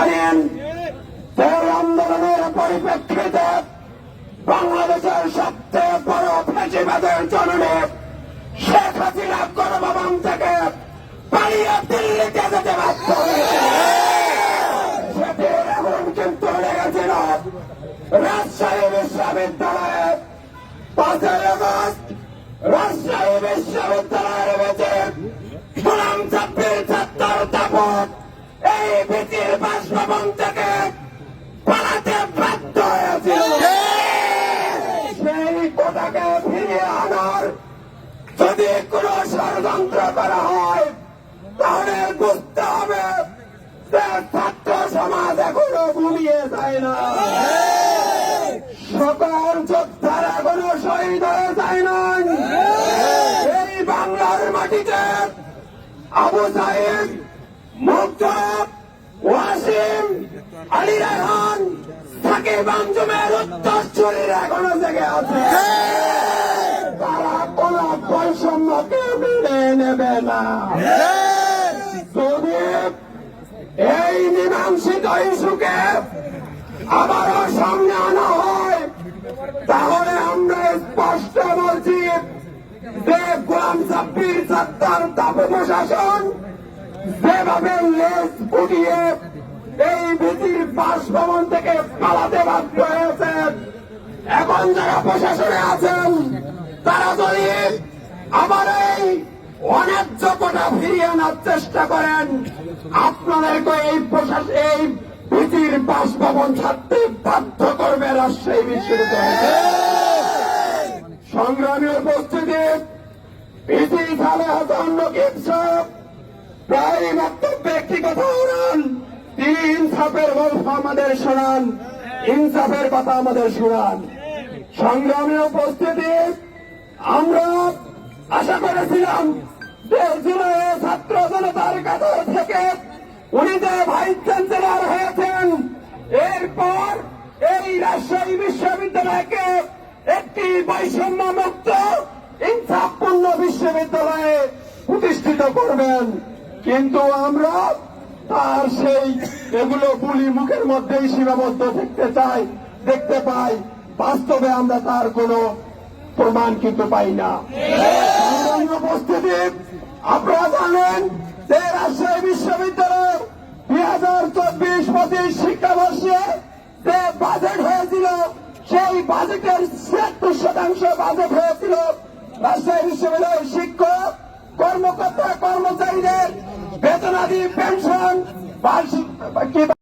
জানেন তের আন্দোলনের পরিপ্রেক্ষিতে বাংলাদেশের সবচেয়ে বড় ফেসিবাদের জননে শেখ হাসিনা গণভবন থেকে পালিয়ে দিল্লিতে যেতে বাধ্য রাজশাহী পাঁচই রাজশাহী বিশ্ববিদ্যালয়ের এই ভীতির বাসভবন থেকে পালাতে বাধ্য হয়েছিল সেই কোটাকে ফিরিয়ে আনার যদি কোন ষড়যন্ত্র করা হয় তাহলে বুঝতে হবে ছাত্র সমাজ এখনও ঘুমিয়ে যায় না। সকল যোদ্ধার এখনও শহীদ হয়ে যায় নাই এই বাংলার মাটিতে আবু সাহেব মুগ্ধ ওয়াসিম আলী রায়হান, সাকিব আঞ্জুমের উত্তরসূরিরা এখনও জেগে আছে। তারা কোন বৈষম্যকে মেনে নেবে না। যদি এই মীমাংসিত ইস্যুকে আবারও সামনে আনা হয়। তাহলে আমরা স্পষ্ট বলছি যে গোলাম সাব্বির সত্তার তাপ প্রশাসন যেভাবে লেজ উঠিয়ে এই ভীতির বাসভবন থেকে পালাতে বাধ্য হয়েছে, এখন যারা প্রশাসনে আছেন, তারা যদি আবার এই অন্যায্য কোটা ফিরিয়ে আনার চেষ্টা করেন, আপনাদেরকে এই প্রশাসন এই ভীতির বাসভবন ছাড়তে বাধ্য করবে রাজশাহী বিশ্ববিদ্যালয়। সংগ্রামী উপস্থিতি পিসি সালে হাসান সাহেব প্রায় বক্তব্যে একটি কথা শোনান তিনি ইনসাফের গল্প আমাদের শোনান। ইনসাফের কথা আমাদের শোনান। সংগ্রামী উপস্থিতি, আমরা আশা করেছিলাম ছাত্র জনতার কাছে থেকে উনি যে ভাইস চ্যান্সেলর হয়েছেন, এরপর এই রাজশাহী বিশ্ববিদ্যালয়কে একটি বৈষম্য মুক্ত ইনসাফপূর্ণ বিশ্ববিদ্যালয়ে প্রতিষ্ঠিত করবেন। কিন্তু আমরা তার সেই এগুলো গুলি মুখের মধ্যেই সীমাবদ্ধ দেখতে চাই, দেখতে পাই। বাস্তবে আমরা তার কোনো প্রমাণ কিন্তু পাই না। উপস্থিতি আপনারা জানেন যে রাজশাহী বিশ্ববিদ্যালয় দুই হাজার চব্বিশ পঁচিশ শিক্ষাবর্ষে যে বাজেট হয়েছিল, সেই বাজেটের ছিয়াত্তর শতাংশ বাজেট হয়েছিল রাজশাহী বিশ্ববিদ্যালয়ের শিক্ষক, কর্মকর্তা, কর্মচারীদের বেতনাদি পেনশন বার্ষিক